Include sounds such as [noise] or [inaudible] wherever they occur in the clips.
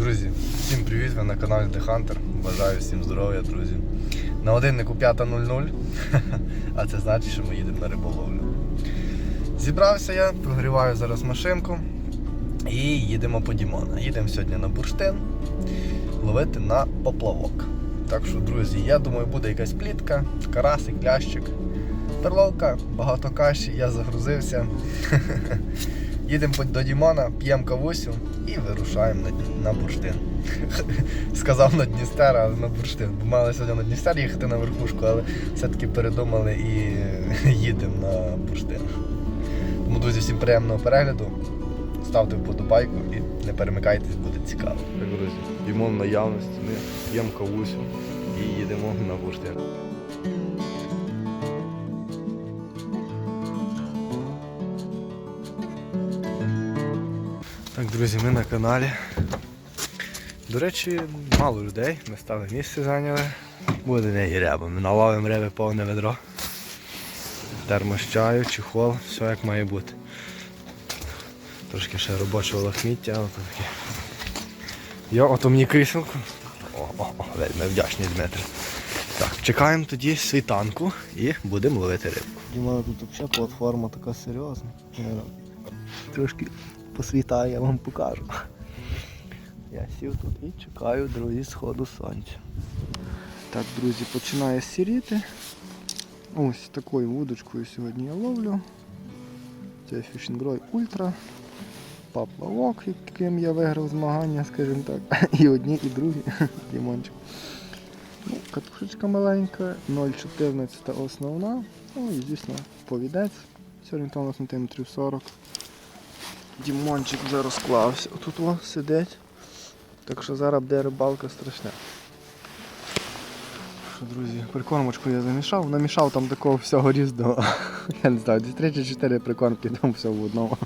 Друзі, всім привіт! Ви на каналі The Hunter. Бажаю всім здоров'я, друзі. На годиннику 5.00, [laughs] а це значить, що ми їдемо на риболовлю. Зібрався я, прогріваю зараз машинку і їдемо по Дімона. Їдемо сьогодні на бурштин ловити на поплавок. Так що, друзі, я думаю, буде якась плітка, карасик, лящик, перловка, багато каші, я загрузився. [laughs] Їдемо до Дімона, п'ємо кавусю і вирушаємо на, на бурштин. [laughs] Сказав на Дністер, але на бурштин. Бо мали сьогодні на Дністер їхати на верхушку, але все-таки передумали і [laughs] їдемо на бурштин. Тому, друзі, всім приємного перегляду. Ставте вподобайку і не перемикайтесь, буде цікаво. Так, друзі, в наявності, ми п'ємо кавусю і їдемо на бурштин. Друзі, ми на каналі. До речі, мало людей, ми стали місце зайняли. Буде не ряба. Ми наловимо риби повне ведро. Термос чаю, чехол, все як має бути. Трошки ще робочого лахміття, але то таке. Йо, ото мені кріселку. О, о, о, вельми вдячний Дмитро. Так, чекаємо тоді світанку і будемо ловити рибку. Діма, тут взагалі платформа така серйозна. Трошки посвітаю, я вам покажу. Я сів тут і чекаю, друзі, сходу сонця. Так, друзі, починає сіріти. Ось такою вудочкою сьогодні я ловлю. Це Fishing Roy Ultra. Поплавок, яким я виграв змагання, скажімо так. І одні, і другі. [laughs] Дімончик. Ну, катушечка маленька, 0,14 основна. Ну і звісно повідець. Сьогодні там сантиметрів 40. Дімончик вже розклався. Отут о, сидить. Так що зараз буде рибалка страшна. Що, друзі, прикормочку я замішав, намішав там такого всього різного. Я не знаю, десь 3 чи 4 прикормки там все в одному.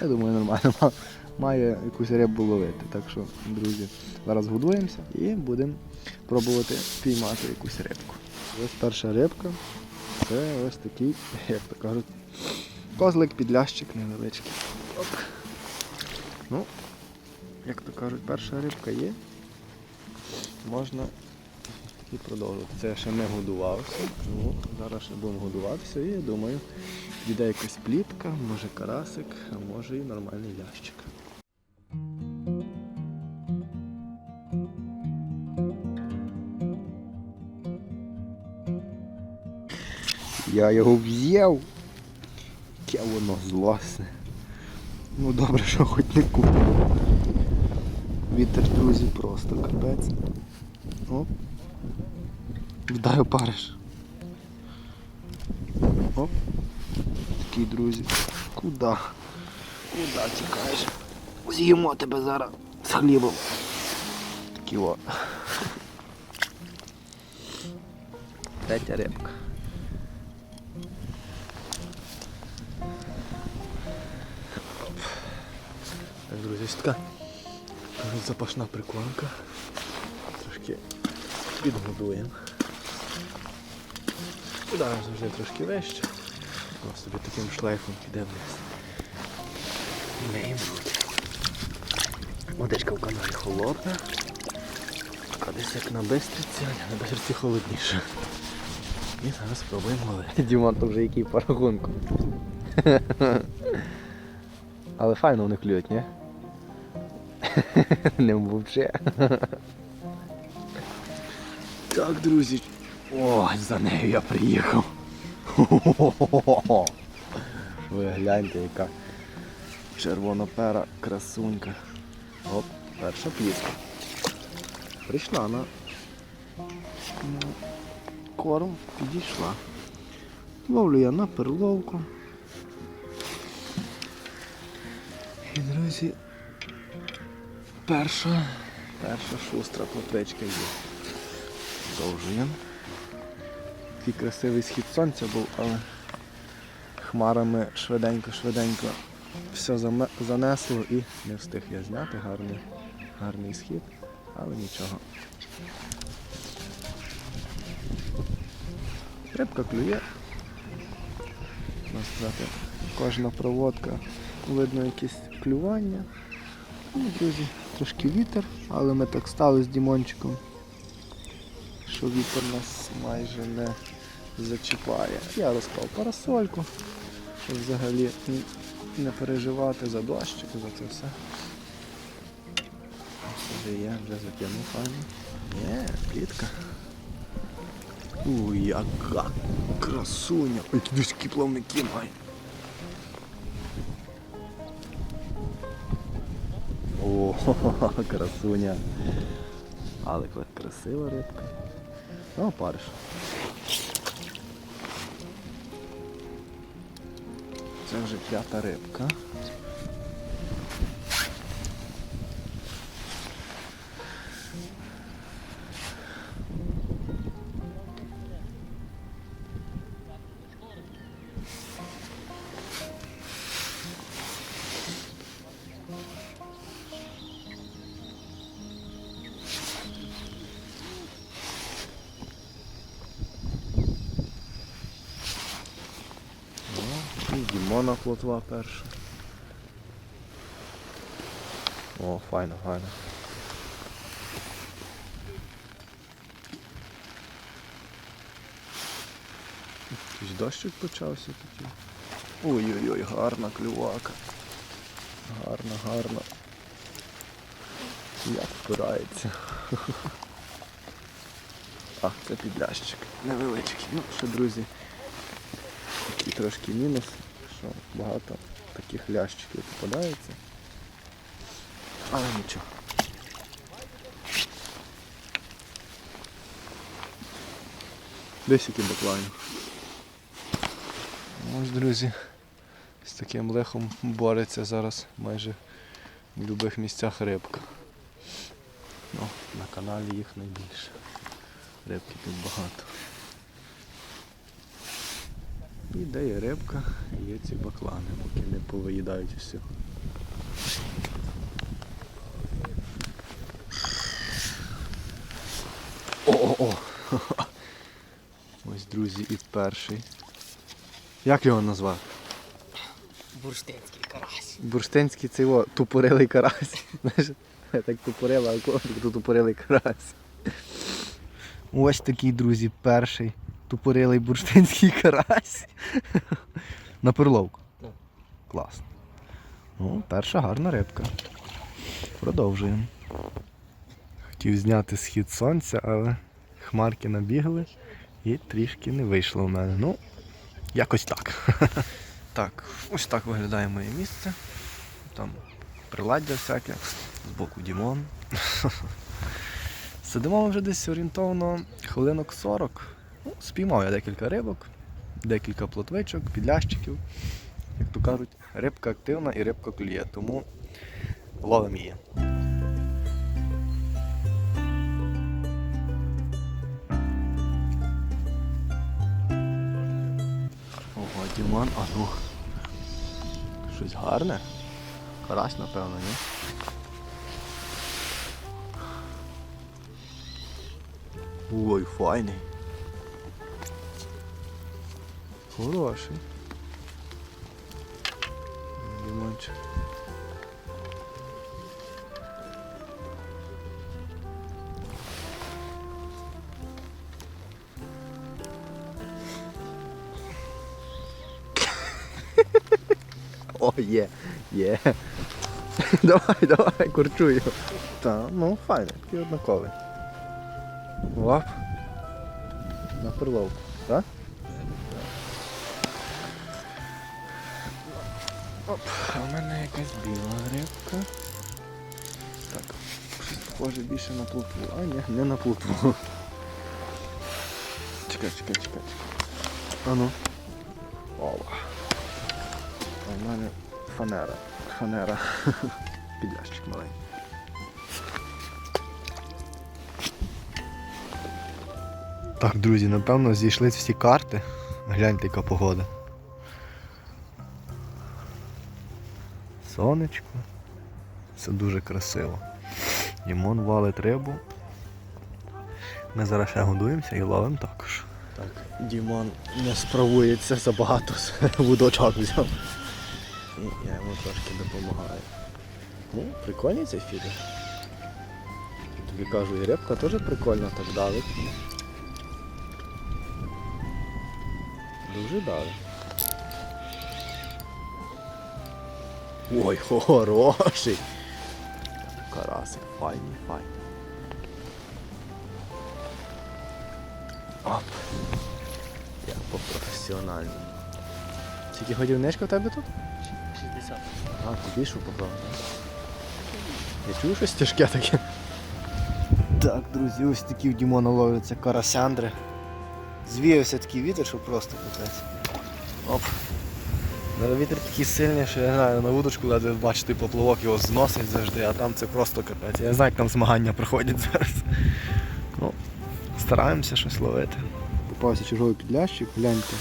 Я думаю, нормально. Має якусь рибу ловити. Так що, друзі, зараз годуємося і будемо пробувати піймати якусь рибку. Ось перша рибка. Це ось такий, як то кажуть, козлик підлящик невеличкий. Оп. Ну, як то кажуть, перша рибка є. Можна і продовжувати. Це я ще не годувався. Ну, зараз ще будемо годуватися і я думаю, піде якась плітка, може карасик, а може і нормальний лящик. Я його взяв. Яке воно злосне. Ну добре, що хоч не купив. Вітер, друзі, просто капець. Оп. Вдаю париш. Оп. Такий, друзі. Куда? Куда тікаєш? З'їмо тебе зараз з хлібом. Такі о. Третя рибка. Так, друзі, ось така запашна прикормка. Трошки підгодуємо. Куди завжди трошки вище. Ось собі таким шлейфом піде вниз. Миємо руки. Водичка в каналі холодна. Така десь як на бистриці, а на бистриці холодніше. І зараз спробуємо ловити. [laughs] Дімон, то вже який по рахунку. [laughs] Але файно вони клюють, ні? [laughs] Не мовчи. Так, друзі. Ось за нею я приїхав. [laughs] Ви гляньте, яка червонопера красунька. Оп, перша плітка. Прийшла на корм, підійшла. Ловлю я на перловку. І, перша, перша шустра плотвичка є. Продовжуємо. Такий красивий схід сонця був, але хмарами швиденько-швиденько все занесло і не встиг я зняти гарний, гарний схід, але нічого. Рибка клює. Кожна проводка видно якесь клювання. Ну, друзі, трошки вітер, але ми так стали з Дімончиком, що вітер нас майже не зачіпає. Я розклав парасольку, щоб взагалі не переживати за дощик, за це все. Ось Вже є, вже затягнув файно. Є, плітка. Уй, яка красуня! Ой, які плавники має. О, [laughs] красуня. Але красива рибка. Ну, париш. Це вже п'ята рибка. Дімона плотва перша. О, файно, файно. Якийсь дощик почався такий. Ой-ой-ой, гарна клювака. Гарна, гарна. Як впирається. [laughs] А, це підлящик. Невеличкий. Ну що, друзі, такий трошки мінус, що багато таких лящиків попадається. Але нічого. Десь який баклайн. Ось, друзі, з таким лехом бореться зараз майже в будь-яких місцях рибка. Ну, на каналі їх найбільше. Рибки тут багато. І де є рибка, є ці баклани, поки не повиїдають усього. О-о-о! Ось, друзі, і перший. Як його назвати? Бурштинський карась. Бурштинський цей о, тупорилий карась. Знаєш, я так тупорила, а тут тупорилий карась. Ось такий, друзі, перший тупорилий бурштинський карась. На перловку. Класно. Ну, перша гарна рибка. Продовжуємо. Хотів зняти схід сонця, але хмарки набігли і трішки не вийшло в мене. Ну, якось так. [laughs] Так, ось так виглядає моє місце. Там приладдя всяке, збоку Дімон. [laughs] Сидимо вже десь орієнтовно хвилинок 40. Ну, спіймав я декілька рибок, декілька плотвичок, підлящиків. Як то кажуть, рибка активна і рибка клює, тому ловимо її. Ого, Дімон, а ну. Щось гарне. Карась, напевно, ні? Ой, файний. Хороший. Дімончик. О, є, є. давай, давай, курчую. Та, ну файно, такий однаковий. Оп. На перловку, якась біла рибка. Так, щось більше на плотву. А ні, не на плотву. Чекай, чекай, чекай, чекай. А ну. Ова. А в мене фанера. Фанера. [laughs] Підлящик маленький. Так, друзі, напевно, зійшлись всі карти. Гляньте, яка погода. Сонечко. Це дуже красиво. Дімон валить рибу. Ми зараз ще годуємося і ловимо також. Так, Дімон не справується забагато, вудочок взяв. І я йому трошки допомагаю. Ну, прикольний цей фідер. Тобі кажу, і рибка теж прикольна так давить. Дуже давить. Ой, [laughs] хороший. Карасик, файний, файний. Оп. Я по-професіональному. Скільки годівничка в тебе тут? 60. А, ти більшу поклав. Я чую щось тяжке таке. Так, друзі, ось такі в Дімона ловляться карасяндри. Звіявся такий вітер, що просто капець. Оп. Вітер такий сильний, що я знаю, на вудочку ледве бачити поплавок його зносить завжди, а там це просто капець. Я не знаю, як там змагання проходять зараз. Ну, стараємося щось ловити. Попався черговий підлящик, гляньте.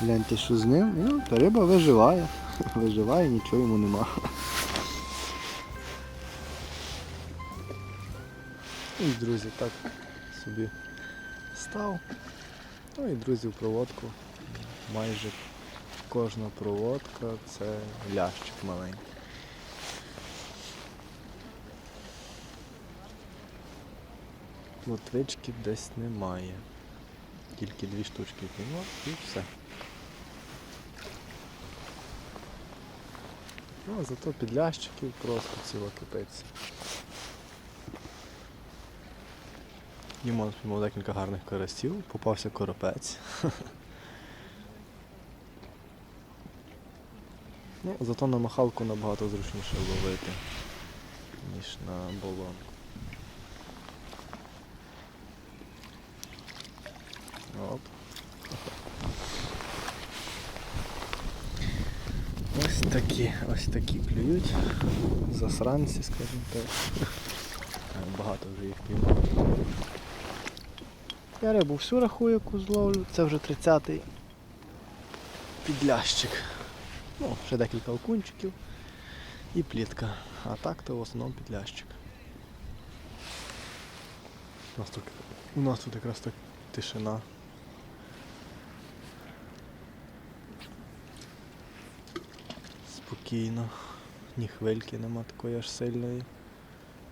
Гляньте, що з ним. І, ну, та риба виживає. [laughs] Виживає, нічого йому нема. І, друзі, так собі став. Ну і друзі, в проводку. Майже кожна проводка це лящик маленький. Лотвички десь немає. Тільки дві штучки піймав і все. Ну, а зато підлящиків просто ціла кипиться. Дімон спіймав декілька гарних карасів, попався коропець. [laughs] ну, зато на махалку набагато зручніше ловити, ніж на болонку. Оп. Ось такі, ось такі клюють. Засранці, скажімо так. Багато вже їх піймав. Я рибу всю рахую, яку зловлю. Це вже 30-й підлящик. Ну, ще декілька окунчиків і плітка. А так то в основному підлящик. У нас тут, у нас тут якраз так тишина. Спокійно. Ні хвильки нема такої аж сильної.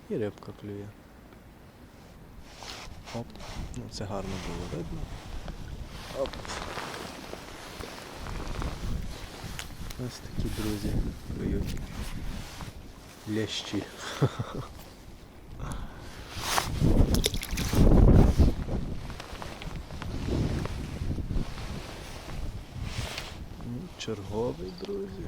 І рибка клює. Оп. Ну це гарно було видно. Оп. Ось такі друзі клюють. Лящі. [laughs] Ну, Черговий, друзі.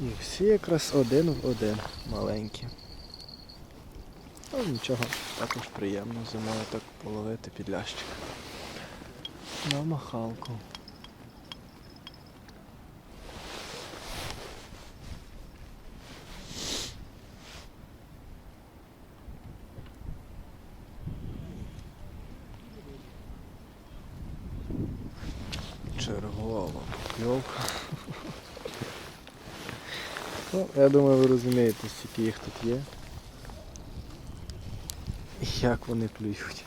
І всі якраз один в один маленькі. Ну нічого, також приємно зимою так половити підлящик. На махалку. Чергова кльовка. [laughs] Ну, я думаю, ви розумієте, скільки їх тут є. І як вони клюють.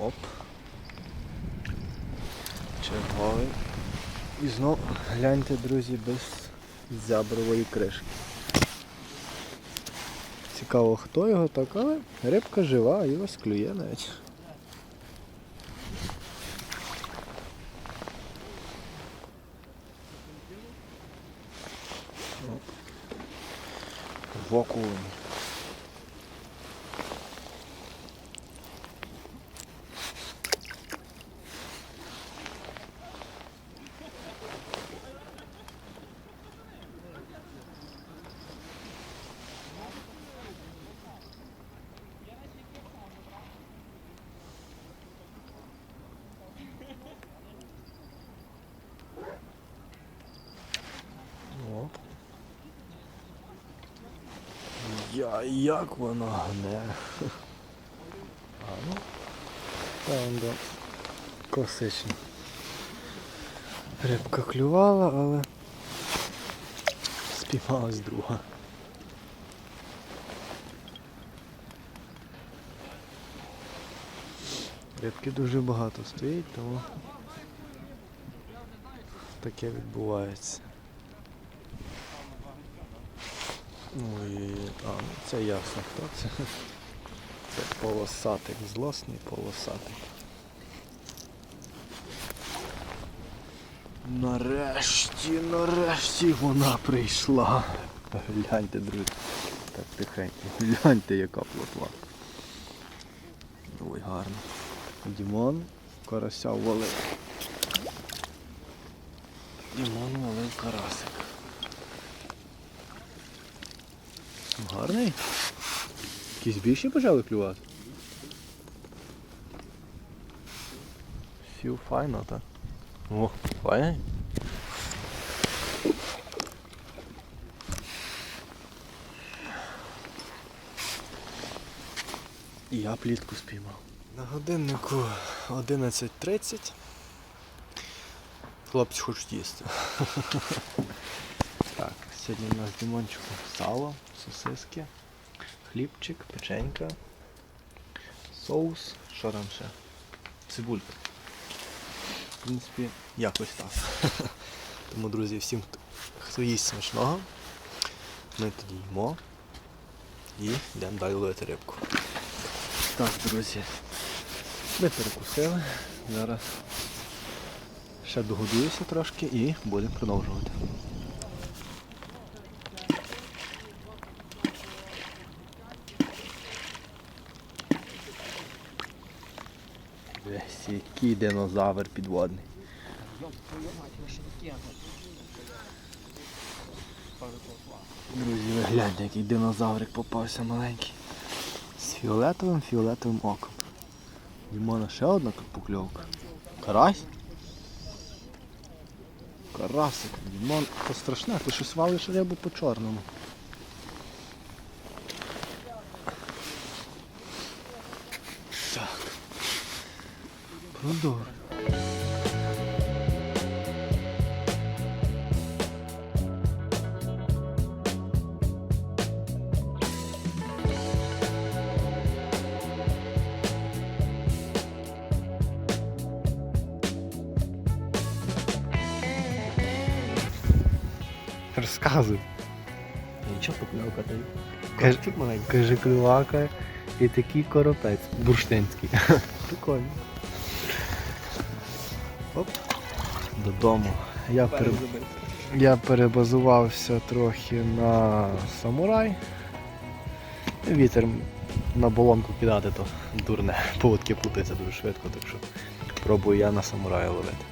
Оп. Черговий. І знов гляньте, друзі, без зябрової кришки. Цікаво, хто його так, але рибка жива і ось клює навіть. Оп. В окуні. Оп. Я як воно гне. А ну, та он да. Класично. Рибка клювала, але спіймалась друга. Рибки дуже багато стоїть, тому таке відбувається. Ну і а, це ясно хто це. Це полосатик, злосний полосатик. Нарешті, нарешті вона прийшла. Гляньте, друзі. Так тихенько. Гляньте, яка плотва. Ой, гарно. Дімон карася валив. Дімон валив карасик. Гарний. Якісь більші почали клювати. Сів файно, так? О, файно. І я плітку спіймав. На годиннику 11.30. Хлопці хочуть їсти. [laughs] так, сьогодні у нас Дімончику сало, сосиски, хлібчик, печенька, соус, що там ще? Цибулька. В принципі, якось так. [laughs] Тому, друзі, всім, хто, їсть смачного, ми тоді їмо і йдемо далі ловити рибку. Так, друзі, ми перекусили. Зараз ще догодуюся трошки і будемо продовжувати. Десь який динозавр підводний. Ёб твою мать, ви ще такі, а Пару плотва. Друзі, ви гляньте, який динозаврик попався маленький. З фіолетовим фіолетовим оком. Дімона ще одна покльовка. Карась? Карасик, Дімон, то страшне, ти щось валиш рибу по чорному. Продовжуй. Розказуй. Нічого покльовка Карчик маленький. Каже клювака і такий коропець бурштинський. Прикольно. Додому. Я, пере... Я перебазувався трохи на самурай. Вітер на болонку кидати, то дурне. Поводки плутаються дуже швидко, так що пробую я на самурай ловити.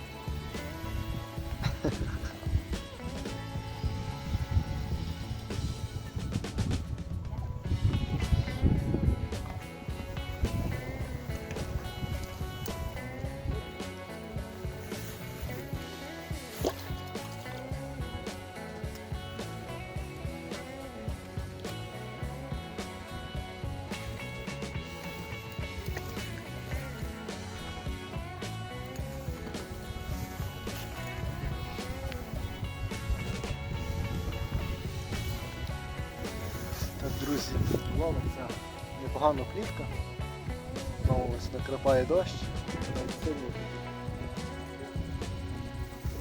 Непогана плітка. Знову ось накрапає дощ. навіть сильний.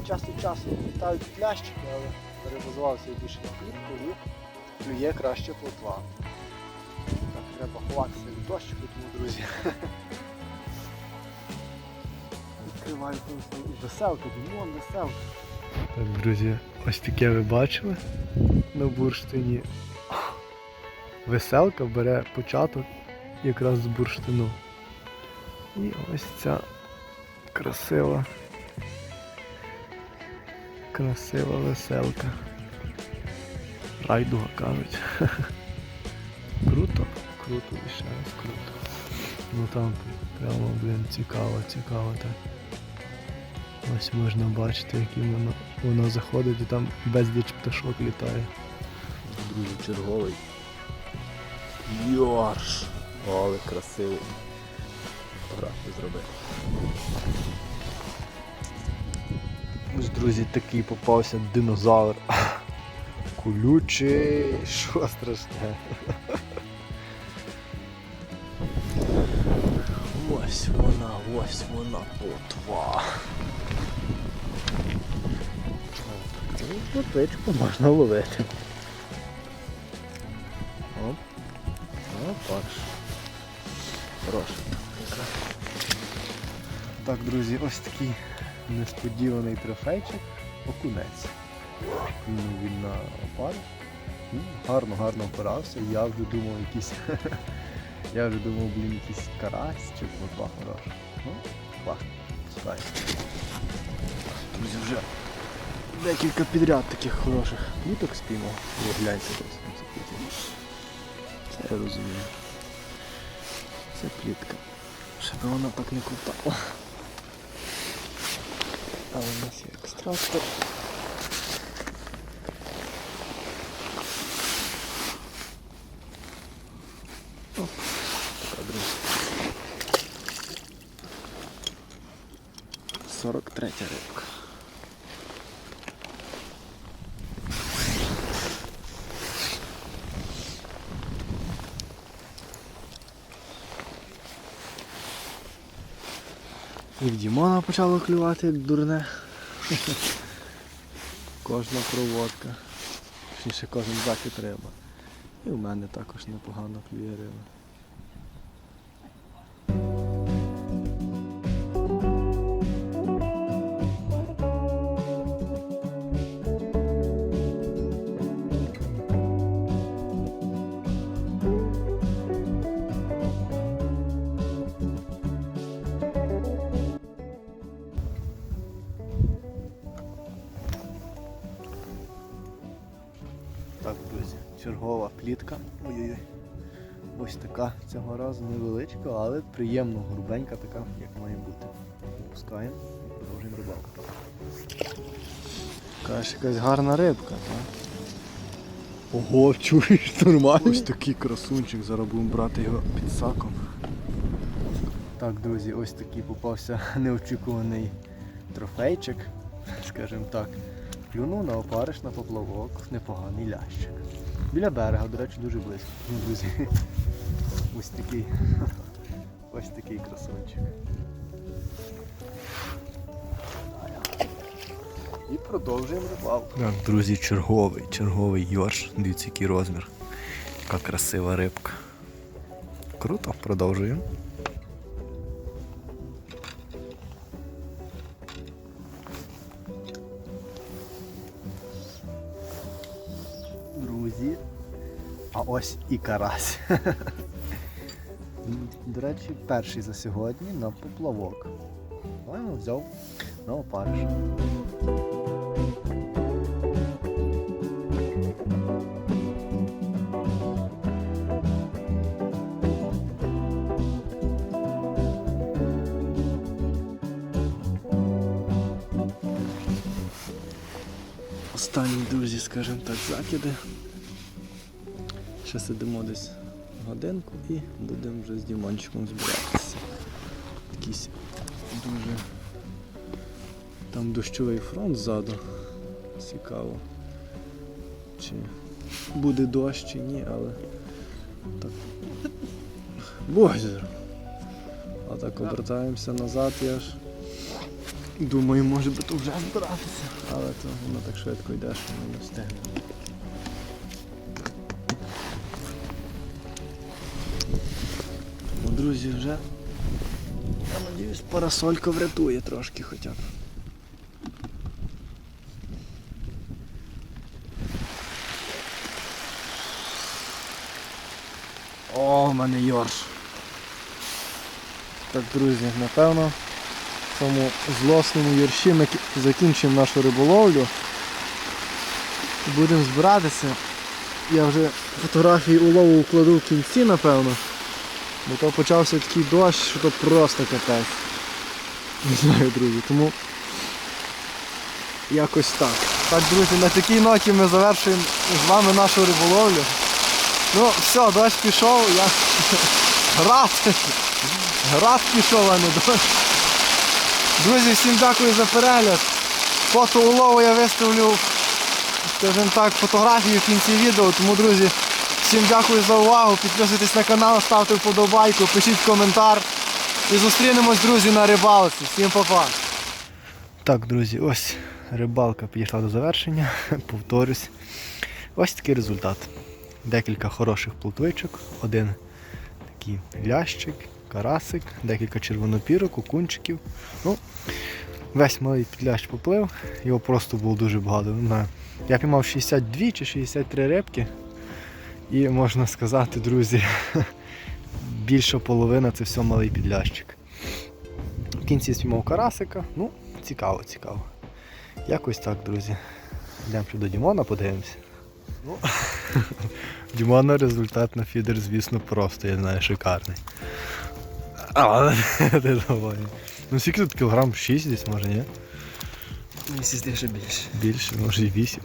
Час від часу літають плящики, але перебазувався більше на плітку і клює краще плотва. Так, треба ховатися від дощику, тому, друзі. [laughs] Відкриваю просто веселка, Дімон, веселка. Так, друзі, ось таке ви бачили на бурштині. Веселка бере початок якраз з бурштину. І ось ця красива. Красива веселка. Райдуга кажуть. [laughs] Круто, круто, і ще раз круто. Ну там прямо, блін, цікаво, цікаво так. Ось можна бачити, яким воно, воно заходить і там безліч пташок літає. Друзі, черговий Йорш! Але красивий. Фотографію зробив. Ось, друзі, такий попався динозавр. [laughs] Колючий, що страшне. [laughs] Ось вона, ось вона потва. Плотвичку можна ловити. Друзі, ось такий несподіваний трофейчик. Окунець. Кинув він на опару. Ну, Гарно, гарно опирався. Я вже думав якийсь. [laughs] Я вже думав, блін, якийсь карась чи плотва хороша. Ну, класно. Чекай. Друзі, вже декілька підряд таких хороших пліток спіймав. Гляньте ось. Це я розумію. Це плітка. Щоб вона так не крутала. Але у нас є екстрактор. Оп, така друзі. 43 рибка. І в Дімона почало клювати як дурне. Кожна проводка. Ще кожен захід риба. І в мене також непогано клює риба. Ось така цього разу невеличка, але приємно грубенька така, як має бути. Пускаємо і продовжуємо рибалку. Каже, якась гарна рибка, так? Ого, [laughs] чуєш, нормально. Ось такий красунчик, зараз будемо брати його під саком. Так, друзі, ось такий попався [laughs] неочікуваний трофейчик, [laughs] скажімо так. Клюнув на опариш на поплавок, непоганий лящик. Біля берега, до речі, дуже близько. Ну, друзі. Ось такий. Ось такий красунчик. І продовжуємо рибалку. Так, друзі, черговий, черговий йорш. Дивіться, який розмір. Яка красива рибка. Круто, продовжуємо. Друзі. А ось і карась. [laughs] До речі, перший за сьогодні на поплавок. Правильно взяв на опариш. Останні, друзі, скажімо так, закиди. Ще сидимо десь годинку і будемо вже з Дімончиком збиратися. Якийсь дуже там дощовий фронт ззаду. Цікаво. Чи буде дощ чи ні, але так. Боже. А так обертаємося назад, я ж думаю, може би то вже збиратися. Але то воно так швидко йде, що ми не встигнемо. Друзі, вже я надіюсь, парасолька врятує трошки хоча б. О, в мене йорш. Так, друзі, напевно, в цьому злосному юрші ми закінчимо нашу риболовлю. Будемо збиратися. Я вже фотографії улову вкладу в кінці, напевно. Бо то почався такий дощ, що то просто капець. Не знаю, друзі, тому якось так. Так, друзі, на такій ноті ми завершуємо з вами нашу риболовлю. Ну, все, дощ пішов, я [laughs] град. Град пішов, а не дощ. Друзі, всім дякую за перегляд. Фото улову я виставлю, скажімо так, фотографії в кінці відео. Тому, друзі, всім дякую за увагу. Підписуйтесь на канал, ставте вподобайку, пишіть коментар. І зустрінемось, друзі, на рибалці. Всім па-па. Так, друзі, ось рибалка підійшла до завершення. [laughs] Повторюсь. Ось такий результат. Декілька хороших плотвичок, один такий лящик, карасик, декілька червонопірок, окунчиків. Ну, весь малий підлящ поплив, його просто було дуже багато. Я піймав 62 чи 63 рибки. І можна сказати, друзі, [laughs] більша половина це все малий підлящик. В кінці спіймав карасика. Ну, цікаво, цікаво. Якось так, друзі. Йдемо до Дімона, подивимося. Ну, [laughs] Дімона результат на фідер, звісно, просто, я знаю, шикарний. Але [laughs] ти доволі. Ну скільки тут кілограм 6 десь, може, ні? Місяць лише більше. Більше, може і 8.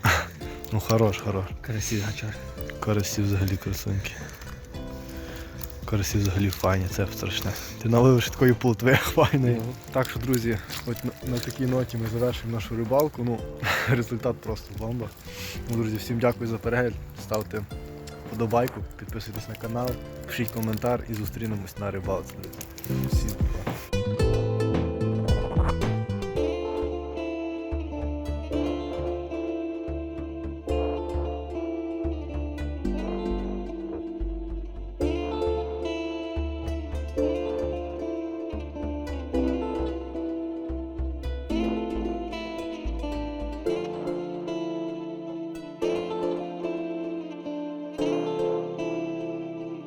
Ну хорош, хорош. Красивий гачар. Карасі взагалі красуньки. Карасі взагалі файні, це страшне. Ти наловиш такої плотви [laughs] файної. Так що, друзі, от на, на такій ноті ми завершуємо нашу рибалку. Ну, [laughs] результат просто бомба. Ну, друзі, всім дякую за перегляд. Ставте вподобайку, підписуйтесь на канал, пишіть коментар і зустрінемось на рибалці. Всім